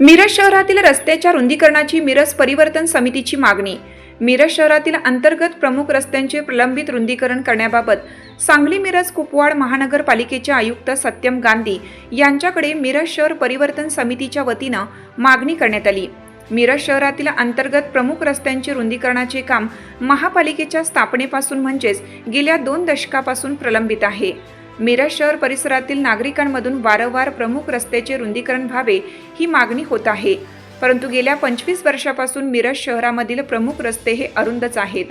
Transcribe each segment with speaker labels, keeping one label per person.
Speaker 1: मिरज शहरातील रस्त्याच्या रुंदीकरणाची मिरज परिवर्तन समितीची मागणी मिरज शहरातील अंतर्गत प्रमुख रस्त्यांचे प्रलंबित रुंदीकरण करण्याबाबत सांगली मिरज कुपवाड महानगरपालिकेचे आयुक्त सत्यम गांधी यांच्याकडे मिरज शहर परिवर्तन समितीच्या वतीनं मागणी करण्यात आली. मिरज शहरातील अंतर्गत प्रमुख रस्त्यांचे रुंदीकरणाचे काम महापालिकेच्या स्थापनेपासून म्हणजेच गेल्या दोन दशकापासून प्रलंबित आहे. मिरज शहर परिसरातील नागरिकांमधून वारंवार प्रमुख रस्त्याचे रुंदीकरण व्हावे ही मागणी होत आहे. परंतु गेल्या पंचवीस वर्षापासून मिरज शहरामधील प्रमुख रस्ते हे अरुंदच आहेत.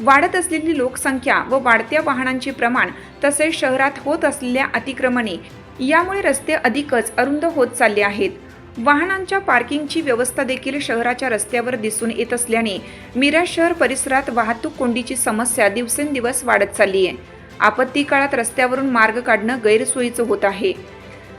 Speaker 1: वाढत असलेली लोकसंख्या व वाढत्या वाहनांचे प्रमाण तसेच शहरात होत असलेल्या अतिक्रमणे यामुळे रस्ते अधिकच अरुंद होत चालले आहेत. वाहनांच्या पार्किंगची व्यवस्था देखील शहराच्या रस्त्यावर दिसून येत असल्याने मिरज शहर परिसरात वाहतूक कोंडीची समस्या दिवसेंदिवस वाढत चालली आहे आपत्ती काळात रस्त्यावरून मार्ग काढणं गैरसोयीचं होत आहे.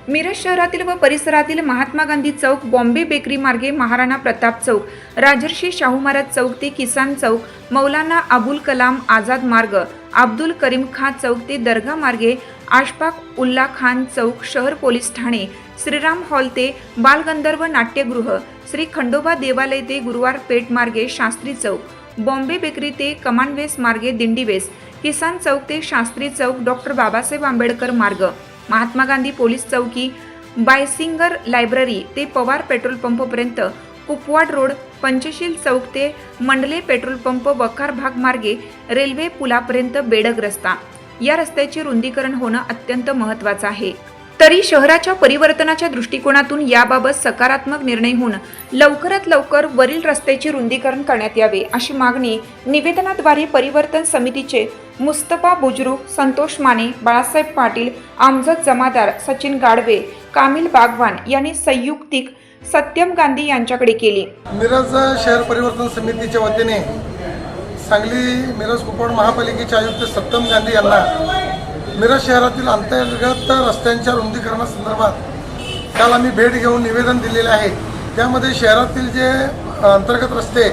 Speaker 1: मिरज शहरातील व परिसरातील महात्मा गांधी चौक बॉम्बे बेकरी मार्गे महाराणा प्रताप चौक राजर्षी शाहू महाराज चौक ते किसान चौक मौलाना अबुल कलाम आझाद मार्ग अब्दुल करीम खान चौक ते दर्गा मार्गे आशफाक उल्ला खान चौक शहर पोलीस ठाणे श्रीराम हॉल ते बालगंधर्व नाट्यगृह श्री खंडोबा देवालय ते गुरुवार पेठ मार्गे शास्त्री चौक बॉम्बे बेकरी ते कमानवेस मार्गे दिंडीवेस किसान चौक ते शास्त्री चौक डॉक्टर बाबासाहेब आंबेडकर मार्ग. महात्मा गांधी पोलीस चौकी बायसिंगर लायब्ररी ते पवार पेट्रोल पंपपर्यंत कुपवाड रोड पंचशील चौक ते मंडले पेट्रोल पंप वखार भाग मार्गे रेल्वे पुलापर्यंत बेडग रस्ता. या रस्त्याचे रुंदीकरण होणं अत्यंत महत्त्वाचं आहे. तरी शहराच्या परिवर्तनाच्या दृष्टिकोनातून याबाबत सकारात्मक निर्णय होऊन लवकरात लवकर वरील रस्त्याचे रुंदीकरण करण्यात यावे अशी मागणी निवेदनाद्वारे परिवर्तन समितीचे मुस्तफा बुजरुक संतोष माने बाळासाहेब पाटील आमजद जमादार सचिन गाडवे कामिल बागवान यांनी संयुक्तिक सत्यम गांधी यांच्याकडे केली.
Speaker 2: मिरज शहर परिवर्तन समितीच्या वतीने सांगली मिरज कुपवाड महापालिकेचे आयुक्त सत्यम गांधी यांना मिरज शहरातील अंतर्गत रस्त्यांच्या रुंदीकरणासंदर्भात काल आम्ही भेट घेऊन निवेदन दिलेले आहे. त्यामध्ये शहरातील जे अंतर्गत रस्ते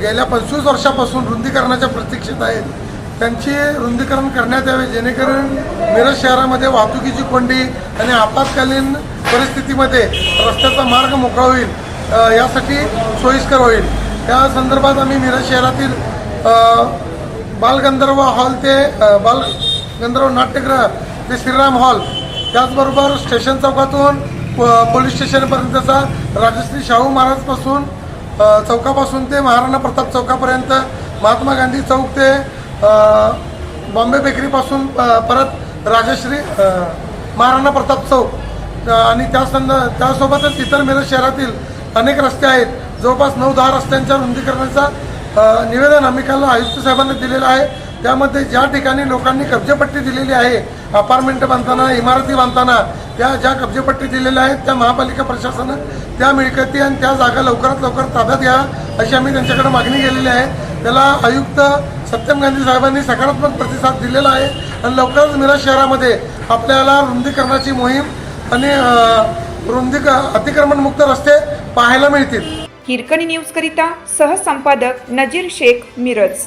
Speaker 2: गेल्या पंचवीस वर्षापासून रुंदीकरणाच्या प्रतीक्षेत आहेत. त्यांची रुंदीकरण करण्यात यावे जेणेकरून मिरज शहरामध्ये वाहतुकीची कोंडी आणि आपत्कालीन परिस्थितीमध्ये रस्त्याचा मार्ग मोकळा होईल यासाठी सोयीस्कर होईल. त्या संदर्भात आम्ही मिरज शहरातील बालगंधर्व हॉल ते बाल गंधर्व नाट्यगृह ते श्रीराम हॉल. त्याचबरोबर स्टेशन चौकातून प- पोलीस स्टेशनपर्यंतचा राजश्री शाहू महाराजपासून चौकापासून ते महाराणा प्रताप चौकापर्यंत महात्मा गांधी चौक ते बॉम्बे बेकरीपासून परत राजश्री महाराणा प्रताप चौक. आणि त्या संद त्यासोबतच इतर मिरज शहरातील अनेक रस्ते आहेत. जवळपास नऊ दहा रस्त्यांच्या रुंदीकरणाचा निवेदन आम्ही काल आयुक्त साहेबांना दिलेलं आहे. त्यामध्ये ज्या ठिकाणी लोकांनी कब्जेपट्टी दिलेली आहे अपार्टमेंट बांधताना इमारती बांधताना त्या ज्या कब्जेपट्टी दिलेल्या आहेत त्या महापालिका प्रशासनानं त्या मिळकती आणि त्या जागा लवकरात लवकर ताब्यात घ्या अशी आम्ही त्यांच्याकडे मागणी केलेली आहे. त्याला आयुक्त सत्यम गांधी साहेबांनी सकारात्मक प्रतिसाद दिलेला आहे आणि लवकरच मिरज शहरामध्ये आपल्याला रुंदीकरणाची मोहीम आणि रुंदी अतिक्रमणमुक्त रस्ते पाहायला मिळतील.
Speaker 1: हिरकणी न्यूजकरिता सहसंपादक नजीर शेख मिरज.